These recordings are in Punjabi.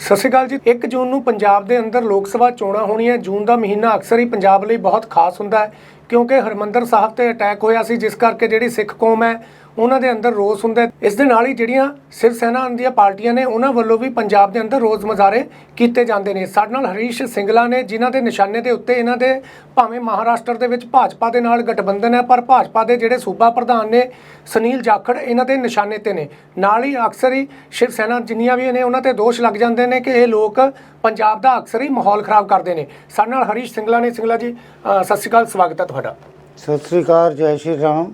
ਸਤਿ ਸ਼੍ਰੀ ਅਕਾਲ ਜੀ। 1 ਜੂਨ ਨੂੰ ਪੰਜਾਬ ਦੇ ਅੰਦਰ ਲੋਕ ਸਭਾ ਚੋਣਾਂ ਹੋਣੀਆਂ। ਜੂਨ ਦਾ ਮਹੀਨਾ ਅਕਸਰ ਹੀ ਪੰਜਾਬ ਲਈ ਬਹੁਤ ਖਾਸ ਹੁੰਦਾ ਹੈ, ਕਿਉਂਕਿ ਹਰਮੰਦਰ ਸਾਹਿਬ ਤੇ ਅਟੈਕ ਹੋਇਆ ਸੀ, ਜਿਸ ਕਰਕੇ ਜਿਹੜੀ ਸਿੱਖ ਕੌਮ ਹੈ ਉਹਨਾਂ ਦੇ ਅੰਦਰ ਰੋਸ ਹੁੰਦਾ ਇਸ ਦੇ ਨਾਲ ਹੀ ਜਿਹੜੀਆਂ ਸਿਵ ਸੈਨਾ ਦੀਆਂ ਪਾਰਟੀਆਂ ਨੇ ਉਹਨਾਂ ਵੱਲੋਂ ਵੀ ਪੰਜਾਬ ਦੇ ਅੰਦਰ ਰੋਜ਼ ਮੁਜ਼ਾਹਰੇ ਕੀਤੇ ਜਾਂਦੇ ਨੇ। ਸਾਡੇ ਨਾਲ ਹਰੀਸ਼ ਸਿੰਗਲਾ ਨੇ ਜਿਨ੍ਹਾਂ ਦੇ ਨਿਸ਼ਾਨੇ ਦੇ ਉੱਤੇ ਇਹਨਾਂ ਦੇ ਭਾਵੇਂ ਮਹਾਰਾਸ਼ਟਰ ਦੇ ਵਿੱਚ ਭਾਜਪਾ ਦੇ ਨਾਲ ਗਠਬੰਧਨ ਹੈ ਪਰ ਭਾਜਪਾ ਦੇ ਜਿਹੜੇ ਸੂਬਾ ਪ੍ਰਧਾਨ ਨੇ ਸੁਨੀਲ ਜਾਖੜ ਇਹਨਾਂ ਦੇ ਨਿਸ਼ਾਨੇ ਤੇ ਨੇ। ਨਾਲ ਹੀ ਅਕਸਰ ਹੀ ਸ਼ਿਵ ਸੈਨਾ ਜਿੰਨੀਆਂ ਵੀ ਨੇ ਉਹਨਾਂ ਤੇ ਦੋਸ਼ ਲੱਗ ਜਾਂਦੇ ਨੇ ਕਿ ਇਹ ਲੋਕ ਪੰਜਾਬ ਦਾ ਅਕਸਰ ਹੀ ਮਾਹੌਲ ਖਰਾਬ ਕਰਦੇ ਨੇ। ਸਾਡੇ ਨਾਲ ਹਰੀਸ਼ ਸਿੰਗਲਾ ਨੇ। ਸਿੰਗਲਾ ਜੀ ਸਤਿ ਸ਼੍ਰੀ ਅਕਾਲ ਸਵਾਗਤ ਹੈ ਤੁਹਾਡਾ। ਸਤਿ ਸ੍ਰੀ ਅਕਾਲ ਜੈ ਸ਼੍ਰੀ ਰਾਮ।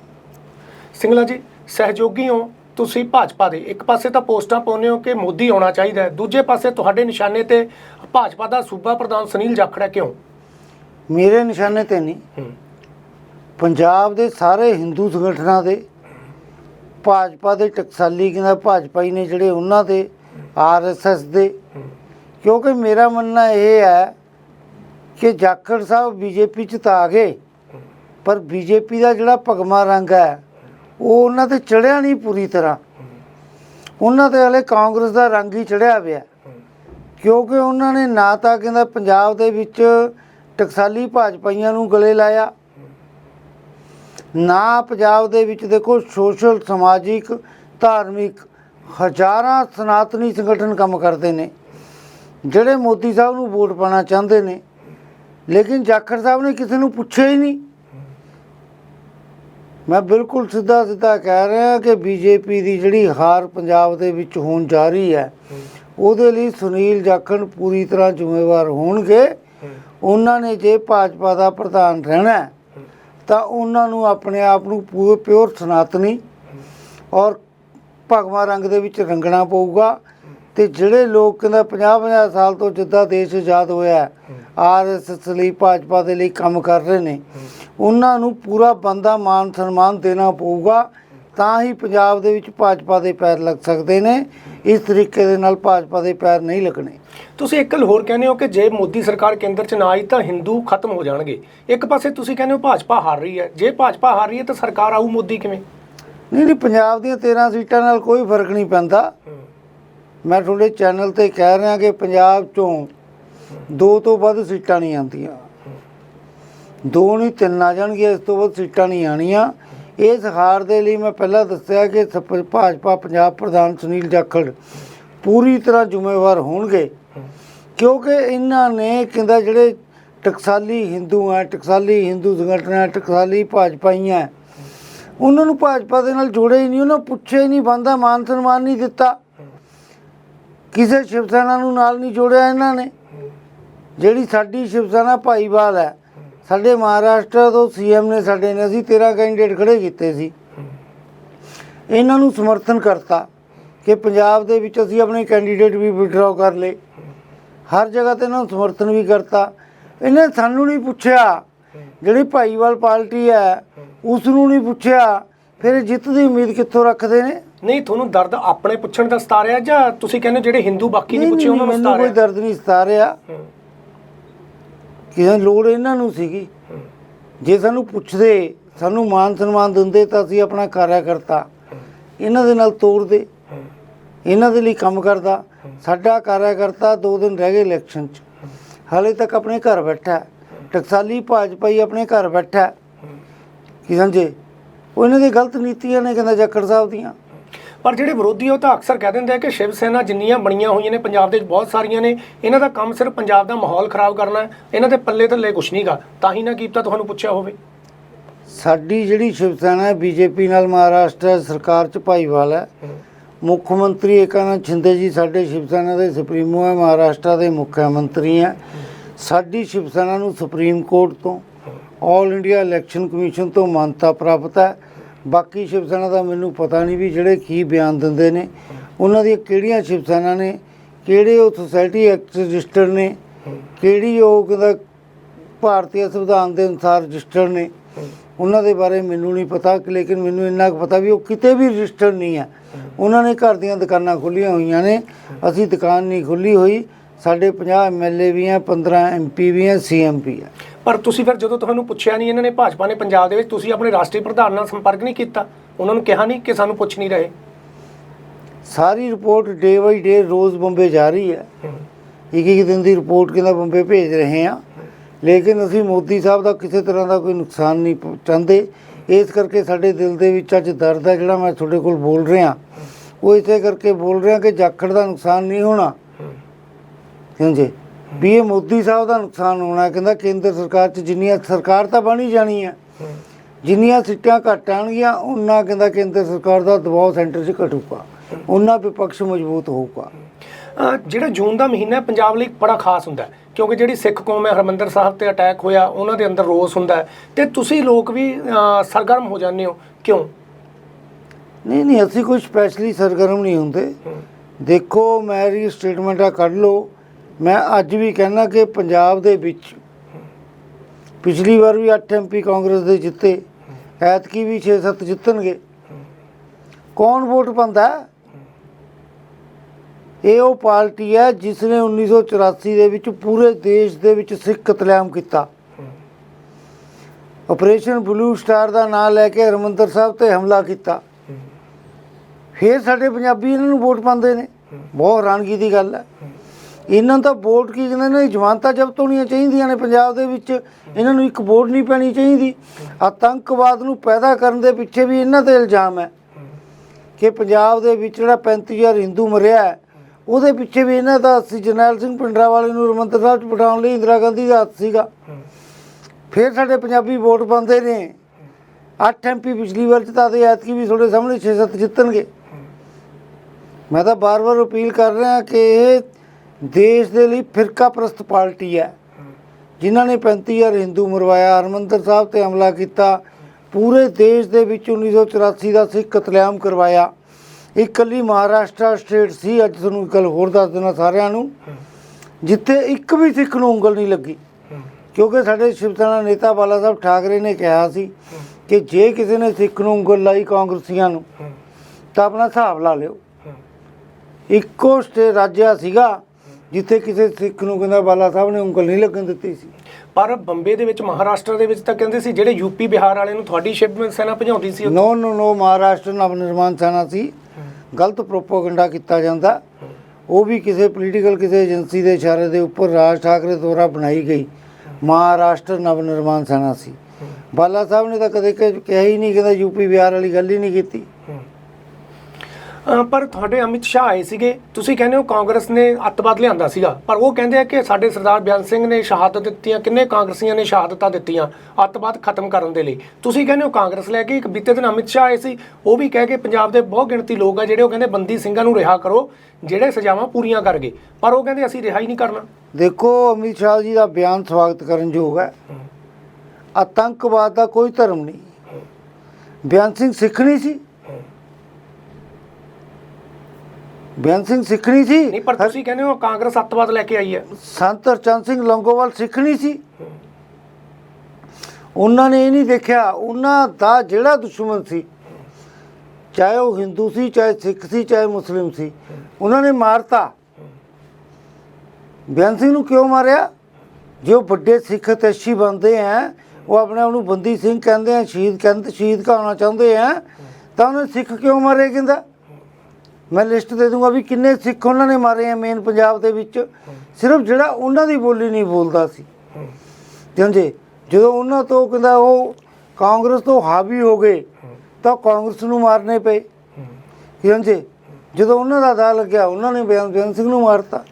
ਸਿੰਗਲਾ ਜੀ ਸਹਿਯੋਗੀ ਹੋ ਤੁਸੀਂ ਭਾਜਪਾ ਦੇ। ਇੱਕ ਪਾਸੇ ਤਾਂ ਪੋਸਟਾਂ ਪਾਉਂਦੇ ਹੋ ਕਿ ਮੋਦੀ ਆਉਣਾ ਚਾਹੀਦਾ ਹੈ। ਦੂਜੇ ਪਾਸੇ ਤੁਹਾਡੇ ਨਿਸ਼ਾਨੇ ਤੇ ਭਾਜਪਾ ਦਾ ਸੂਬਾ ਪ੍ਰਧਾਨ ਸੁਨੀਲ ਜਾਖੜ ਹੈ ਕਿਉਂ? ਮੇਰੇ ਨਿਸ਼ਾਨੇ ਤੇ ਨਹੀਂ। ਹੂੰ। ਪੰਜਾਬ ਦੇ ਸਾਰੇ ਹਿੰਦੂ ਸੰਗਠਨਾਂ ਦੇ ਭਾਜਪਾ ਦੇ ਟਕਸਾਲੀ ਕਹਿੰਦਾ ਭਾਜਪਾਈ ਨੇ ਜਿਹੜੇ ਉਹਨਾਂ ਦੇ ਆਰਐਸਐਸ ਦੇ। ਕਿਉਂਕਿ ਮੇਰਾ ਮੰਨਣਾ ਇਹ ਹੈ ਕਿ ਜਾਖੜ ਸਾਹਿਬ ਬੀਜੇਪੀ ਚ ਤਾਂ ਆ ਗਏ ਪਰ ਬੀਜੇਪੀ ਦਾ ਜਿਹੜਾ ਭਗਮਾ ਰੰਗ ਹੈ ਉਹ ਉਹਨਾਂ ਤੇ ਚੜਿਆ ਨਹੀਂ ਪੂਰੀ ਤਰ੍ਹਾਂ। ਉਹਨਾਂ ਤੇ ਹਲੇ ਕਾਂਗਰਸ ਦਾ ਰੰਗ ਹੀ ਚੜਿਆ ਪਿਆ। ਕਿਉਂਕਿ ਉਹਨਾਂ ਨੇ ਨਾ ਤਾਂ ਕਹਿੰਦਾ ਪੰਜਾਬ ਦੇ ਵਿੱਚ ਟਕਸਾਲੀ ਭਾਜਪਾਈਆਂ ਨੂੰ ਗਲੇ ਲਾਇਆ। ਨਾ ਪੰਜਾਬ ਦੇ ਵਿੱਚ ਦੇਖੋ ਸੋਸ਼ਲ, ਸਮਾਜਿਕ, ਧਾਰਮਿਕ ਹਜ਼ਾਰਾਂ ਸਨਾਤਨੀ ਸੰਗਠਨ ਕੰਮ ਕਰਦੇ ਨੇ। ਜਿਹੜੇ ਮੋਦੀ ਸਾਹਿਬ ਨੂੰ ਵੋਟ ਪਾਣਾ ਚਾਹੁੰਦੇ ਨੇ। ਲੇਕਿਨ ਜਾਖੜ ਸਾਹਿਬ ਨੇ ਕਿਸੇ ਨੂੰ ਪੁੱਛਿਆ ਹੀ ਨਹੀਂ। ਮੈਂ ਬਿਲਕੁਲ ਸਿੱਧਾ ਸਿੱਧਾ ਕਹਿ ਰਿਹਾ ਕਿ ਬੀਜੇਪੀ ਦੀ ਜਿਹੜੀ ਹਾਰ ਪੰਜਾਬ ਦੇ ਵਿੱਚ ਹੋਣ ਜਾ ਰਹੀ ਹੈ, ਉਹਦੇ ਲਈ ਸੁਨੀਲ ਜਾਖੜ ਪੂਰੀ ਤਰ੍ਹਾਂ ਜ਼ਿੰਮੇਵਾਰ ਹੋਣਗੇ। ਉਹਨਾਂ ਨੇ ਜੇ ਭਾਜਪਾ ਦਾ ਪ੍ਰਧਾਨ ਰਹਿਣਾ ਤਾਂ ਉਹਨਾਂ ਨੂੰ ਆਪਣੇ ਆਪ ਨੂੰ ਪੂਰੇ ਪਿਓਰ ਸਨਾਤਨੀ ਔਰ ਭਗਵਾ ਰੰਗ ਦੇ ਵਿੱਚ ਰੰਗਣਾ ਪਊਗਾ। ਤੇ ਜਿਹੜੇ ਲੋਕ ਕਹਿੰਦਾ 50 50 ਸਾਲ ਤੋਂ ਜਿੱਦਾਂ ਦੇਸ਼ ਆਜ਼ਾਦ ਹੋਇਆ ਆਰਐਸਐਸ ਲਈ ਭਾਜਪਾ ਦੇ ਲਈ ਕੰਮ ਕਰ ਰਹੇ ਨੇ ਉਹਨਾਂ ਨੂੰ ਪੂਰਾ ਬੰਦਾ ਮਾਨ ਸਨਮਾਨ ਦੇਣਾ ਪਊਗਾ ਤਾਂ ਹੀ ਪੰਜਾਬ ਦੇ ਵਿੱਚ ਭਾਜਪਾ ਦੇ ਪੈਰ ਲੱਗ ਸਕਦੇ ਨੇ ਇਸ ਤਰੀਕੇ ਦੇ ਨਾਲ ਭਾਜਪਾ ਦੇ ਪੈਰ ਨਹੀਂ ਲੱਗਣੇ। ਤੁਸੀਂ ਇੱਕ ਗੱਲ ਹੋਰ ਕਹਿੰਦੇ ਹੋ ਕਿ ਜੇ ਮੋਦੀ ਸਰਕਾਰ ਕੇਂਦਰ 'ਚ ਨਾ ਆਈ ਤਾਂ ਹਿੰਦੂ ਖਤਮ ਹੋ ਜਾਣਗੇ। ਇੱਕ ਪਾਸੇ ਤੁਸੀਂ ਕਹਿੰਦੇ ਹੋ ਭਾਜਪਾ ਹਾਰ ਰਹੀ ਹੈ। ਜੇ ਭਾਜਪਾ ਹਾਰ ਰਹੀ ਹੈ ਤਾਂ ਸਰਕਾਰ ਆਊ ਮੋਦੀ ਕਿਵੇਂ? ਨਹੀਂ ਨਹੀਂ ਪੰਜਾਬ ਦੀਆਂ 13 ਸੀਟਾਂ ਨਾਲ ਕੋਈ ਫ਼ਰਕ ਨਹੀਂ ਪੈਂਦਾ। ਮੈਂ ਤੁਹਾਡੇ ਚੈਨਲ ਤੇ ਕਹਿ ਰਿਹਾ ਕਿ ਪੰਜਾਬ ਚੋਂ ਦੋ ਤੋਂ ਵੱਧ ਸੀਟਾਂ ਨਹੀਂ ਆਉਂਦੀਆਂ। ਦੋ ਨਹੀਂ ਤਿੰਨ ਆ ਜਾਣਗੀਆਂ ਇਸ ਤੋਂ ਵੱਧ ਸੀਟਾਂ ਨਹੀਂ ਆਣੀਆਂ ਇਸ ਹਾਰ ਦੇ ਲਈ ਮੈਂ ਪਹਿਲਾਂ ਦੱਸਿਆ ਕਿ ਸਪ- ਭਾਜਪਾ ਪੰਜਾਬ ਪ੍ਰਧਾਨ ਸੁਨੀਲ ਜਾਖੜ ਪੂਰੀ ਤਰ੍ਹਾਂ ਜ਼ਿੰਮੇਵਾਰ ਹੋਣਗੇ। ਕਿਉਂਕਿ ਇਹਨਾਂ ਨੇ ਕਹਿੰਦਾ ਜਿਹੜੇ ਟਕਸਾਲੀ ਹਿੰਦੂ ਆ ਟਕਸਾਲੀ ਹਿੰਦੂ ਸੰਗਠਨਾਂ ਟਕਸਾਲੀ ਭਾਜਪਾਈਆਂ ਹੈ, ਉਹਨਾਂ ਨੂੰ ਭਾਜਪਾ ਦੇ ਨਾਲ ਜੋੜਿਆ ਹੀ ਨਹੀਂ ਉਹਨਾਂ ਪੁੱਛਿਆ ਹੀ ਨਹੀਂ ਬੰਦਾ ਮਾਨ ਸਨਮਾਨ ਨਹੀਂ ਦਿੱਤਾ। ਕਿਸੇ ਸ਼ਿਵ ਸੈਨਾ ਨੂੰ ਨਾਲ ਨਹੀਂ ਜੋੜਿਆ ਇਹਨਾਂ ਨੇ। ਜਿਹੜੀ ਸਾਡੀ ਸ਼ਿਵ ਸੈਨਾ ਭਾਈਵਾਲ ਹੈ, ਸਾਡੇ ਮਹਾਰਾਸ਼ਟਰ ਤੋਂ ਸੀਐਮ ਨੇ ਸਾਡੇ ਨੇ, ਅਸੀਂ 13 ਕੈਂਡੀਡੇਟ ਖੜੇ ਕੀਤੇ ਸੀ। ਇਹਨਾਂ ਨੂੰ ਸਮਰਥਨ ਕਰਤਾ ਕਿ ਪੰਜਾਬ ਦੇ ਵਿੱਚ ਅਸੀਂ ਆਪਣੇ ਕੈਂਡੀਡੇਟ ਵੀ ਵਿਡਰਾਅ ਕਰ ਲਏ। ਹਰ ਜਗ੍ਹਾ ਤੇ ਇਹਨਾਂ ਨੂੰ ਸਮਰਥਨ ਵੀ ਕਰਤਾ। ਇਹਨੇ ਸਾਨੂੰ ਨਹੀਂ ਪੁੱਛਿਆ, ਜਿਹੜੀ ਭਾਈਵਾਲ ਪਾਰਟੀ ਹੈ, ਉਸ ਨੂੰ ਨਹੀਂ ਪੁੱਛਿਆ ਫਿਰ ਜਿੱਤ ਦੀ ਉਮੀਦ ਕਿੱਥੋਂ ਰੱਖਦੇ ਨੇ? ਨਹੀਂ ਤੁਹਾਨੂੰ ਦਰਦ ਆਪਣੇ ਪੁੱਛਣ ਦਾ ਸਤਾ ਰਿਹਾ ਜਾਂ ਤੁਸੀਂ ਕਹਿੰਦੇ ਜਿਹੜੇ ਹਿੰਦੂ ਬਾਕੀ ਨਹੀਂ ਪੁੱਛੇ ਉਹਨਾਂ ਨੂੰ ਮੈਨੂੰ ਕੋਈ ਦਰਦ ਨਹੀਂ ਸਤਾ ਰਿਹਾ ਹੂੰ, ਕਿ ਲੋੜ ਇਹਨਾਂ ਨੂੰ ਸੀਗੀ। ਜੇ ਸਾਨੂੰ ਪੁੱਛਦੇ ਸਾਨੂੰ ਮਾਨ ਸਨਮਾਨ ਦਿੰਦੇ ਤਾਂ ਅਸੀਂ ਆਪਣਾ ਕਾਰਿਆ ਕਰਤਾ ਇਹਨਾਂ ਦੇ ਨਾਲ ਤੋੜਦੇ ਇਹਨਾਂ ਦੇ ਲਈ ਕੰਮ ਕਰਦਾ। ਸਾਡਾ ਕਾਰਿਆ ਕਰਤਾ ਦੋ ਦਿਨ ਰਹਿ ਗਏ ਇਲੈਕਸ਼ਨ 'ਚ। ਹਾਲੇ ਤੱਕ ਆਪਣੇ ਘਰ ਬੈਠਾ। ਹੈ। ਟਕਸਾਲੀ ਭਾਜਪਾਈ ਆਪਣੇ ਘਰ ਬੈਠਾ। ਹੈ। ਕੀ ਸਮਝੇ? ਉਹ ਇਹਨਾਂ ਦੀ ਗਲਤ ਨੀਤੀਆਂ ਨੇ ਕਹਿੰਦਾ ਜੱਕੜ ਸਾਹਿਬ ਦੀਆਂ। ਪਰ ਜਿਹੜੇ ਵਿਰੋਧੀ ਉਹ ਤਾਂ ਅਕਸਰ ਕਹਿ ਦਿੰਦੇ ਆ ਕਿ ਸ਼ਿਵ ਸੈਨਾ ਜਿੰਨੀਆਂ ਬਣੀਆਂ ਹੋਈਆਂ ਨੇ ਪੰਜਾਬ ਦੇ ਵਿੱਚ ਬਹੁਤ ਸਾਰੀਆਂ ਨੇ ਇਹਨਾਂ ਦਾ ਕੰਮ ਸਿਰਫ ਪੰਜਾਬ ਦਾ ਮਾਹੌਲ ਖਰਾਬ ਕਰਨਾ ਹੈ ਇਹਨਾਂ ਦੇ ਪੱਲੇ ਥੱਲੇ ਕੁਝ ਨਹੀਂਗਾ ਤਾਂ ਹੀ ਨਾ ਕੀਤਾ ਤੁਹਾਨੂੰ ਪੁੱਛਿਆ ਹੋਵੇ। ਸਾਡੀ ਜਿਹੜੀ ਸ਼ਿਵ ਸੈਨਾ ਹੈ ਬੀਜੇਪੀ ਨਾਲ ਮਹਾਰਾਸ਼ਟਰ ਸਰਕਾਰ 'ਚ ਭਾਈਵਾਲ ਹੈ। ਮੁੱਖ ਮੰਤਰੀ ਏਕਾਨੰਦ ਸ਼ਿੰਦੇ ਜੀ ਸਾਡੇ ਸ਼ਿਵ ਸੈਨਾ ਦੇ ਸੁਪਰੀਮੋ ਹੈ ਮਹਾਰਾਸ਼ਟਰ ਦੇ ਮੁੱਖ ਮੰਤਰੀ ਹੈ। ਸਾਡੀ ਸ਼ਿਵ ਸੈਨਾ ਨੂੰ ਸੁਪਰੀਮ ਕੋਰਟ ਤੋਂ ਆਲ ਇੰਡੀਆ ਇਲੈਕਸ਼ਨ ਕਮਿਸ਼ਨ ਤੋਂ ਮਾਨਤਾ ਪ੍ਰਾਪਤ ਹੈ। ਬਾਕੀ ਸ਼ਿਵ ਸੈਨਾ ਦਾ ਮੈਨੂੰ ਪਤਾ ਨਹੀਂ ਵੀ ਜਿਹੜੇ ਕੀ ਬਿਆਨ ਦਿੰਦੇ ਨੇ, ਉਹਨਾਂ ਦੀਆਂ ਕਿਹੜੀਆਂ ਸ਼ਿਵ ਸੈਨਾ ਨੇ, ਕਿਹੜੇ ਉਹ ਸੁਸਾਇਟੀ ਐਕਟ ਰਜਿਸਟਰ ਨੇ, ਕਿਹੜੀ ਉਹ ਕਹਿੰਦਾ ਭਾਰਤੀ ਸੰਵਿਧਾਨ ਦੇ ਅਨੁਸਾਰ ਰਜਿਸਟਰ ਨੇ, ਉਹਨਾਂ ਦੇ ਬਾਰੇ ਮੈਨੂੰ ਨਹੀਂ ਪਤਾ ਕਿ ਲੇਕਿਨ ਮੈਨੂੰ ਇੰਨਾ ਕੁ ਪਤਾ ਵੀ ਉਹ ਕਿਤੇ ਵੀ ਰਜਿਸਟਰ ਨਹੀਂ ਹੈ ਉਹਨਾਂ ਨੇ ਘਰ ਦੀਆਂ ਦੁਕਾਨਾਂ ਖੁੱਲੀਆਂ ਹੋਈਆਂ ਨੇ, ਅਸੀਂ ਦੁਕਾਨ ਨਹੀਂ ਖੁੱਲੀ ਹੋਈ, ਸਾਡੇ 50 ਐਮਐਲਏ ਵੀ ਆ 15 ਐਮਪੀ ਵੀ ਆ ਸੀਐਮਪੀ ਆ। ਪਰ ਤੁਸੀਂ ਫਿਰ ਜਦੋਂ ਤੁਹਾਨੂੰ ਪੁੱਛਿਆ ਨਹੀਂ ਇਹਨਾਂ ਨੇ ਭਾਜਪਾ ਨੇ ਪੰਜਾਬ ਦੇ ਵਿੱਚ ਤੁਸੀਂ ਆਪਣੇ ਰਾਸ਼ਟਰੀ ਪ੍ਰਧਾਨ ਨਾਲ ਸੰਪਰਕ ਨਹੀਂ ਕੀਤਾ। ਉਹਨਾਂ ਨੂੰ ਕਿਹਾ ਨਹੀਂ ਕਿ ਸਾਨੂੰ ਪੁੱਛ ਨਹੀਂ ਰਹੇ। ਸਾਰੀ ਰਿਪੋਰਟ ਡੇ ਬਾਈ ਡੇ ਰੋਜ਼ ਬੰਬੇ ਜਾ ਰਹੀ ਹੈ। ਇੱਕ ਇੱਕ ਦਿਨ ਦੀ ਰਿਪੋਰਟ ਕਹਿੰਦਾ ਬੰਬੇ ਭੇਜ ਰਹੇ ਹਾਂ। ਲੇਕਿਨ ਅਸੀਂ ਮੋਦੀ ਸਾਹਿਬ ਦਾ ਕਿਸੇ ਤਰ੍ਹਾਂ ਦਾ ਕੋਈ ਨੁਕਸਾਨ ਨਹੀਂ ਚਾਹੁੰਦੇ। ਇਸ ਕਰਕੇ ਸਾਡੇ ਦਿਲ ਦੇ ਵਿੱਚ ਅੱਜ ਦਰਦ ਹੈ ਜਿਹੜਾ ਮੈਂ ਤੁਹਾਡੇ ਕੋਲ ਬੋਲ ਰਿਹਾ। ਉਹ ਇਸੇ ਕਰਕੇ ਬੋਲ ਰਿਹਾ ਕਿ ਜਾਖੜ ਦਾ ਨੁਕਸਾਨ ਨਹੀਂ ਹੋਣਾ। ਸਮਝੇ ਵੀ ਇਹ ਮੋਦੀ ਸਾਹਿਬ ਦਾ ਨੁਕਸਾਨ ਹੋਣਾ ਕਹਿੰਦਾ ਕੇਂਦਰ ਸਰਕਾਰ 'ਚ ਜਿੰਨੀਆਂ ਸਰਕਾਰ ਤਾਂ ਬਣੀ ਜਾਣੀ ਹੈ। ਜਿੰਨੀਆਂ ਸੀਟਾਂ ਘੱਟ ਆਣਗੀਆਂ ਉਹਨਾਂ ਕਹਿੰਦਾ ਕੇਂਦਰ ਸਰਕਾਰ ਦਾ ਦਬਾਅ ਸੈਂਟਰ 'ਚ ਘਟੂਗਾ। ਉਹਨਾਂ ਵਿਪਕਸ਼ ਮਜ਼ਬੂਤ ਹੋਊਗਾ। ਜਿਹੜਾ ਜੂਨ ਦਾ ਮਹੀਨਾ ਪੰਜਾਬ ਲਈ ਬੜਾ ਖਾਸ ਹੁੰਦਾ ਕਿਉਂਕਿ ਜਿਹੜੀ ਸਿੱਖ ਕੌਮ ਹੈ ਹਰਮੰਦਰ ਸਾਹਿਬ ਤੇ ਅਟੈਕ ਹੋਇਆ ਉਹਨਾਂ ਦੇ ਅੰਦਰ ਰੋਸ ਹੁੰਦਾ ਤੇ ਤੁਸੀਂ ਲੋਕ ਵੀ ਸਰਗਰਮ ਹੋ ਜਾਂਦੇ ਹੋ। ਕਿਉਂ? ਨਹੀਂ ਨਹੀਂ ਅਸੀਂ ਕੋਈ ਸਪੈਸ਼ਲੀ ਸਰਗਰਮ ਨਹੀਂ ਹੁੰਦੇ। ਦੇਖੋ ਮੇਰੀ ਸਟੇਟਮੈਂਟ ਆ ਕੱਢ ਲਓ। ਮੈਂ ਅੱਜ ਵੀ ਕਹਿਣਾ ਕਿ ਪੰਜਾਬ ਦੇ ਵਿੱਚ ਪਿਛਲੀ ਵਾਰ ਵੀ 8 ਐਮਪੀ ਕਾਂਗਰਸ ਦੇ ਜਿੱਤੇ, ਐਤਕੀ ਵੀ 6-7 ਜਿੱਤਣਗੇ। ਕੌਣ ਵੋਟ ਪਾਉਂਦਾ? ਇਹ ਉਹ ਪਾਰਟੀ ਹੈ ਜਿਸ ਨੇ 1984 ਦੇ ਵਿੱਚ ਪੂਰੇ ਦੇਸ਼ ਦੇ ਵਿੱਚ ਸਿੱਖ ਕਤਲੇਆਮ ਕੀਤਾ। ਆਪਰੇਸ਼ਨ ਬਲੂ ਸਟਾਰ ਦਾ ਨਾਮ ਲੈ ਕੇ ਹਰਮੰਦਰ ਸਾਹਿਬ ਤੇ ਹਮਲਾ ਕੀਤਾ। ਫਿਰ ਸਾਡੇ ਪੰਜਾਬੀ ਇਹਨਾਂ ਨੂੰ ਵੋਟ ਪਾਉਂਦੇ ਨੇ। ਬਹੁਤ ਹੈਰਾਨਗੀ ਦੀ ਗੱਲ ਹੈ। ਇਹਨਾਂ ਦਾ ਤਾਂ ਵੋਟ ਕੀ ਕਹਿੰਦੇ ਨੇ? ਜਮਾਨਤਾਂ ਜ਼ਬਤ ਹੋਣੀਆਂ ਚਾਹੀਦੀਆਂ ਨੇ ਪੰਜਾਬ ਦੇ ਵਿੱਚ। ਇਹਨਾਂ ਨੂੰ ਇੱਕ ਵੋਟ ਨਹੀਂ ਪੈਣੀ ਚਾਹੀਦੀ। ਆਤੰਕਵਾਦ ਨੂੰ ਪੈਦਾ ਕਰਨ ਦੇ ਪਿੱਛੇ ਵੀ ਇਹਨਾਂ ਤੇ ਇਲਜ਼ਾਮ ਹੈ ਕਿ ਪੰਜਾਬ ਦੇ ਵਿੱਚ ਜਿਹੜਾ 35000 ਹਿੰਦੂ ਮਰਿਆ ਉਹਦੇ ਪਿੱਛੇ ਵੀ ਇਹਨਾਂ ਦਾ ਸੀ ਜਰਨੈਲ ਸਿੰਘ ਪਿੰਡਰਾ ਵਾਲੇ ਨੂੰ ਹਰਮੰਦਰ ਸਾਹਿਬ ਚ ਬਿਠਾਉਣ ਲਈ ਇੰਦਰਾ ਗਾਂਧੀ ਦਾ ਹੱਥ ਸੀਗਾ। ਫਿਰ ਸਾਡੇ ਪੰਜਾਬੀ ਵੋਟ ਪਾਉਂਦੇ ਨੇ। 8 ਐਮਪੀ ਪਿਛਲੀ ਵਾਰ ਚ ਤਾਂ ਤੇ ਐਤਕੀ ਵੀ ਤੁਹਾਡੇ ਸਾਹਮਣੇ 6-7 ਜਿੱਤਣਗੇ। ਮੈਂ ਤਾਂ ਬਾਰ-ਬਾਰ ਅਪੀਲ ਕਰ ਰਿਹਾ ਕਿ ਇਹ ਦੇਸ਼ ਦੇ ਲਈ ਫਿਰਕਾ ਪ੍ਰਸਤ ਪਾਰਟੀ ਹੈ। ਜਿਨ੍ਹਾਂ ਨੇ 35000 ਹਿੰਦੂ ਮਰਵਾਇਆ, ਹਰਮੰਦਰ ਸਾਹਿਬ ਤੇ ਹਮਲਾ ਕੀਤਾ, ਪੂਰੇ ਦੇਸ਼ ਦੇ ਵਿੱਚ 1984 ਦਾ ਸਿੱਖ ਕਤਲੇਆਮ ਕਰਵਾਇਆ। ਇਕੱਲੀ ਮਹਾਰਾਸ਼ਟਰ ਸਟੇਟ ਸੀ, ਅੱਜ ਤੁਹਾਨੂੰ ਇੱਕ ਗੱਲ ਹੋਰ ਦੱਸ ਦੇਣਾ ਸਾਰਿਆਂ ਨੂੰ। ਜਿੱਥੇ ਇੱਕ ਵੀ ਸਿੱਖ ਨੂੰ ਉਂਗਲ ਨਹੀਂ ਲੱਗੀ। ਕਿਉਂਕਿ ਸਾਡੇ ਸ਼ਿਵ ਸੈਨਾ ਨੇਤਾ ਬਾਲਾ ਸਾਹਿਬ ਠਾਕਰੇ ਨੇ ਕਿਹਾ ਸੀ ਕਿ ਜੇ ਕਿਸੇ ਨੇ ਸਿੱਖ ਨੂੰ ਉਂਗਲ ਲਾਈ ਕਾਂਗਰਸੀਆਂ ਨੂੰ, ਤਾਂ ਆਪਣਾ ਹਿਸਾਬ ਲਾ ਲਿਓ। ਇੱਕੋ ਸਟੇ ਰਾਜਿਆ ਸੀਗਾ ਜਿੱਥੇ ਕਿਸੇ ਸਿੱਖ ਨੂੰ ਕਹਿੰਦਾ ਬਾਲਾ ਸਾਹਿਬ ਨੇ ਉਂਗਲ ਨਹੀਂ ਲੱਗਣ ਦਿੱਤੀ ਸੀ। ਪਰ ਬੰਬੇ ਦੇ ਵਿੱਚ ਮਹਾਰਾਸ਼ਟਰ ਦੇ ਵਿੱਚ ਤਾਂ ਕਹਿੰਦੇ ਸੀ ਜਿਹੜੇ ਯੂਪੀ ਬਿਹਾਰ ਵਾਲੇ ਨੂੰ ਤੁਹਾਡੀ ਸ਼ਿਵ ਸੈਨਾ ਭਜਾਉਂਦੀ ਸੀ ਨੋ ਨੋ ਨੋ ਮਹਾਰਾਸ਼ਟਰ ਨਵ ਨਿਰਮਾਣ ਸੈਨਾ ਸੀ। ਗਲਤ ਪ੍ਰੋਪਗੈਂਡਾ ਕੀਤਾ ਜਾਂਦਾ। ਉਹ ਵੀ ਕਿਸੇ ਪੋਲੀਟੀਕਲ ਕਿਸੇ ਏਜੰਸੀ ਦੇ ਇਸ਼ਾਰੇ ਦੇ ਉੱਪਰ ਰਾਜ ਠਾਕਰੇ ਦੁਆਰਾ ਬਣਾਈ ਗਈ ਮਹਾਰਾਸ਼ਟਰ ਨਵ ਨਿਰਮਾਣ ਸੈਨਾ ਸੀ। ਬਾਲਾ ਸਾਹਿਬ ਨੇ ਤਾਂ ਕਦੇ ਕਿਹਾ ਹੀ ਨਹੀਂ ਕਹਿੰਦਾ ਯੂਪੀ ਬਿਹਾਰ ਵਾਲੀ ਗੱਲ ਹੀ ਨਹੀਂ ਕੀਤੀ। ਪਰ ਤੁਹਾਡੇ ਅਮਿਤ ਸ਼ਾਹ ਆਏ ਸੀਗੇ। ਤੁਸੀਂ ਕਹਿੰਦੇ ਹੋ ਕਾਂਗਰਸ ਨੇ ਅੱਤਵਾਦ ਲਿਆਂਦਾ ਸੀਗਾ। ਪਰ ਉਹ ਕਹਿੰਦੇ ਆ ਕਿ ਸਾਡੇ ਸਰਦਾਰ ਬਿਆਨ ਸਿੰਘ ਨੇ ਸ਼ਹਾਦਤ ਦਿੱਤੀਆਂ ਕਿੰਨੇ ਕਾਂਗਰਸੀਆਂ ਨੇ ਸ਼ਹਾਦਤਾਂ ਦਿੱਤੀਆਂ ਅੱਤਵਾਦ ਖਤਮ ਕਰਨ ਦੇ ਲਈ। ਤੁਸੀਂ ਕਹਿੰਦੇ ਹੋ ਕਾਂਗਰਸ ਲੈ ਕੇ ਇੱਕ ਬੀਤੇ ਦਿਨ ਅਮਿਤ ਸ਼ਾਹ ਆਏ ਸੀ। ਉਹ ਵੀ ਕਹਿ ਕੇ ਪੰਜਾਬ ਦੇ ਬਹੁਤ ਗਿਣਤੀ ਲੋਕ ਆ ਜਿਹੜੇ ਉਹ ਕਹਿੰਦੇ ਬੰਦੀ ਸਿੰਘਾਂ ਨੂੰ ਰਿਹਾ ਕਰੋ ਜਿਹੜੇ ਸਜ਼ਾਵਾਂ ਪੂਰੀਆਂ ਕਰ ਗਏ। ਪਰ ਉਹ ਕਹਿੰਦੇ ਅਸੀਂ ਰਿਹਾ ਹੀ ਨਹੀਂ ਕਰਨਾ। ਦੇਖੋ ਅਮਿਤ ਸ਼ਾਹ ਜੀ ਦਾ ਬਿਆਨ ਸਵਾਗਤ ਕਰਨ ਯੋਗ ਹੈ। ਆਤੰਕਵਾਦ ਦਾ ਕੋਈ ਧਰਮ ਨਹੀਂ। ਬਿਆਨ ਸਿੰਘ ਸਿੱਖਣੀ ਸੀ। ਬਿਆਨ ਸਿੰਘ ਸਿੱਖਣੀ ਸੀ? ਨਹੀਂ ਪਰ ਤੁਸੀਂ ਕਹਿੰਦੇ ਹੋ ਕਾਂਗਰਸ ਅੱਤਵਾਦ ਲੈ ਕੇ ਆਈ ਹੈ। ਸੰਤ ਹਰਚੰਦ ਸਿੰਘ ਲੰਗੋਵਾਲ ਸਿੱਖਣੀ ਸੀ? ਉਹਨਾਂ ਨੇ ਇਹ ਨਹੀਂ ਦੇਖਿਆ ਉਹਨਾਂ ਦਾ ਜਿਹੜਾ ਦੁਸ਼ਮਣ ਸੀ ਚਾਹੇ ਉਹ ਹਿੰਦੂ ਸੀ ਚਾਹੇ ਸਿੱਖ ਸੀ ਚਾਹੇ ਮੁਸਲਿਮ ਸੀ ਉਹਨਾਂ ਨੇ ਮਾਰਤਾ। ਬਿਆਨ ਸਿੰਘ ਨੂੰ ਕਿਉਂ ਮਾਰਿਆ? ਜੋ ਵੱਡੇ ਸਿੱਖ ਤੈਸ਼ੀ ਬੰਦੇ ਆ ਉਹ ਆਪਣੇ ਆਪ ਨੂੰ ਬੰਦੀ ਸਿੰਘ ਕਹਿੰਦੇ ਆ ਸ਼ਹੀਦ ਕਹਿੰਦੇ ਸ਼ਹੀਦ ਕਹਾਉਣਾ ਚਾਹੁੰਦੇ ਆ ਤਾਂ ਉਹਨੇ ਸਿੱਖ ਕਿਉਂ ਮਾਰੇ ਕਹਿੰਦਾ? ਮੈਂ ਲਿਸਟ ਦੇ ਦੂੰਗਾ ਵੀ ਕਿੰਨੇ ਸਿੱਖ ਉਹਨਾਂ ਨੇ ਮਾਰੇ ਆ ਮੇਨ ਪੰਜਾਬ ਦੇ ਵਿੱਚ। ਸਿਰਫ ਜਿਹੜਾ ਉਹਨਾਂ ਦੀ ਬੋਲੀ ਨਹੀਂ ਬੋਲਦਾ ਸੀ। ਸਮਝੇ? ਜਦੋਂ ਉਹਨਾਂ ਤੋਂ ਕਹਿੰਦਾ ਉਹ ਕਾਂਗਰਸ ਤੋਂ ਹਾਵੀ ਹੋ ਗਏ ਤਾਂ ਕਾਂਗਰਸ ਨੂੰ ਮਾਰਨੇ ਪਏ। ਸਮਝੇ? ਜਦੋਂ ਉਹਨਾਂ ਦਾ ਦਾ ਲੱਗਿਆ ਉਹਨਾਂ ਨੇ ਬਿਆਨ ਬਿਆਨ ਸਿੰਘ ਨੂੰ ਮਾਰਤਾ।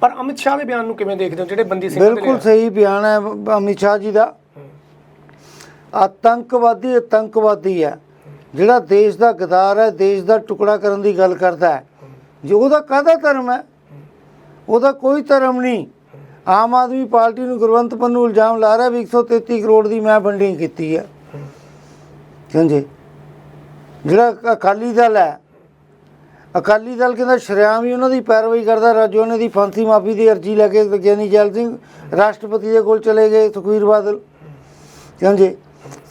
ਪਰ ਅਮਿਤ ਸ਼ਾਹ ਦੇ ਬਿਆਨ ਨੂੰ ਕਿਵੇਂ ਦੇਖਦੇ ਹੋ? ਜਿਹੜੇ ਬੰਦੀ ਸਿੰਘਾਂ ਦੇ ਬਿਲਕੁਲ? ਸਹੀ ਬਿਆਨ ਹੈ ਅਮਿਤ ਸ਼ਾਹ ਜੀ ਦਾ। ਆਤੰਕਵਾਦੀ ਆਤੰਕਵਾਦੀ ਹੈ। ਜਿਹੜਾ ਦੇਸ਼ ਦਾ ਗਦਾਰ ਹੈ, ਦੇਸ਼ ਦਾ ਟੁਕੜਾ ਕਰਨ ਦੀ ਗੱਲ ਕਰਦਾ ਹੈ। ਜੇ ਉਹਦਾ ਕਾਹਦਾ ਧਰਮ ਹੈ? ਉਹਦਾ ਕੋਈ ਧਰਮ ਨਹੀਂ। ਆਮ ਆਦਮੀ ਪਾਰਟੀ ਨੂੰ ਗੁਰਵੰਤ ਪੰਨੂ ਇਲਜ਼ਾਮ ਲਾ ਰਿਹਾ ਵੀ 133 ਕਰੋੜ ਦੀ ਮੈਂ ਫੰਡਿੰਗ ਕੀਤੀ ਹੈ। ਸਮਝੇ ਜਿਹੜਾ ਅਕਾਲੀ ਦਲ ਹੈ। ਅਕਾਲੀ ਦਲ ਕਹਿੰਦਾ ਸ਼ਰਿਆਮ ਹੀ ਉਹਨਾਂ ਦੀ ਪੈਰਵਾਈ ਕਰਦਾ, ਰਾਜੋ ਉਹਨਾਂ ਦੀ ਫਾਂਸੀ ਮਾਫੀ ਦੀ ਅਰਜੀ ਲੈ ਕੇ ਗਿਆਨੀ ਜੈਲ ਸਿੰਘ ਰਾਸ਼ਟਰਪਤੀ ਦੇ ਕੋਲ ਚਲੇ ਗਏ ਸੁਖਵੀਰ ਬਾਦਲ। ਸਮਝੇ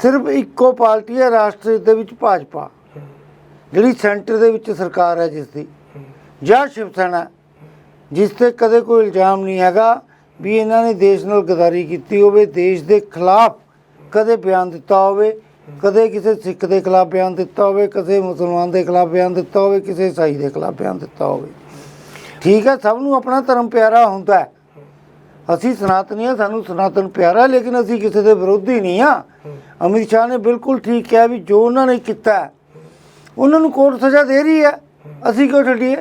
ਸਿਰਫ ਇੱਕੋ ਪਾਰਟੀ ਹੈ ਰਾਸ਼ਟਰ ਦੇ ਵਿੱਚ ਭਾਜਪਾ, ਜਿਹੜੀ ਸੈਂਟਰ ਦੇ ਵਿੱਚ ਸਰਕਾਰ ਹੈ ਜਿਸ ਦੀ ਜਾਂ ਸ਼ਿਵ ਸੈਨਾ, ਜਿਸ ਤੇ ਕਦੇ ਕੋਈ ਇਲਜ਼ਾਮ ਨਹੀਂ ਹੈਗਾ ਵੀ ਇਹਨਾਂ ਨੇ ਦੇਸ਼ ਨਾਲ ਗਦਾਰੀ ਕੀਤੀ ਹੋਵੇ, ਦੇਸ਼ ਦੇ ਖਿਲਾਫ ਕਦੇ ਬਿਆਨ ਦਿੱਤਾ ਹੋਵੇ, ਕਦੇ ਕਿਸੇ ਸਿੱਖ ਦੇ ਖਿਲਾਫ ਬਿਆਨ ਦਿੱਤਾ ਹੋਵੇ, ਕਿਸੇ ਮੁਸਲਮਾਨ ਦੇ ਖਿਲਾਫ ਬਿਆਨ ਦਿੱਤਾ ਹੋਵੇ, ਕਿਸੇ ਈਸਾਈ ਦੇ ਖਿਲਾਫ ਬਿਆਨ ਦਿੱਤਾ ਹੋਵੇ। ਠੀਕ ਹੈ, ਸਭ ਨੂੰ ਆਪਣਾ ਧਰਮ ਪਿਆਰਾ ਹੁੰਦਾ ਹੈ। ਅਸੀਂ ਸਨਾਤਨੀ ਹਾਂ, ਸਾਨੂੰ ਸਨਾਤਨ ਪਿਆਰਾ ਲੇਕਿਨ ਅਸੀਂ ਕਿਸੇ ਦੇ ਵਿਰੋਧੀ ਨਹੀਂ ਆ ਅਮਿਤ ਸ਼ਾਹ ਨੇ ਬਿਲਕੁਲ ਠੀਕ ਕਿਹਾ ਵੀ ਜੋ ਉਹਨਾਂ ਨੇ ਕੀਤਾ ਉਹਨਾਂ ਨੂੰ ਕੋਰਟ ਸਜ਼ਾ ਦੇ ਰਹੀ ਹੈ। ਅਸੀਂ ਕਿਉਂ ਛੱਡੀਏ?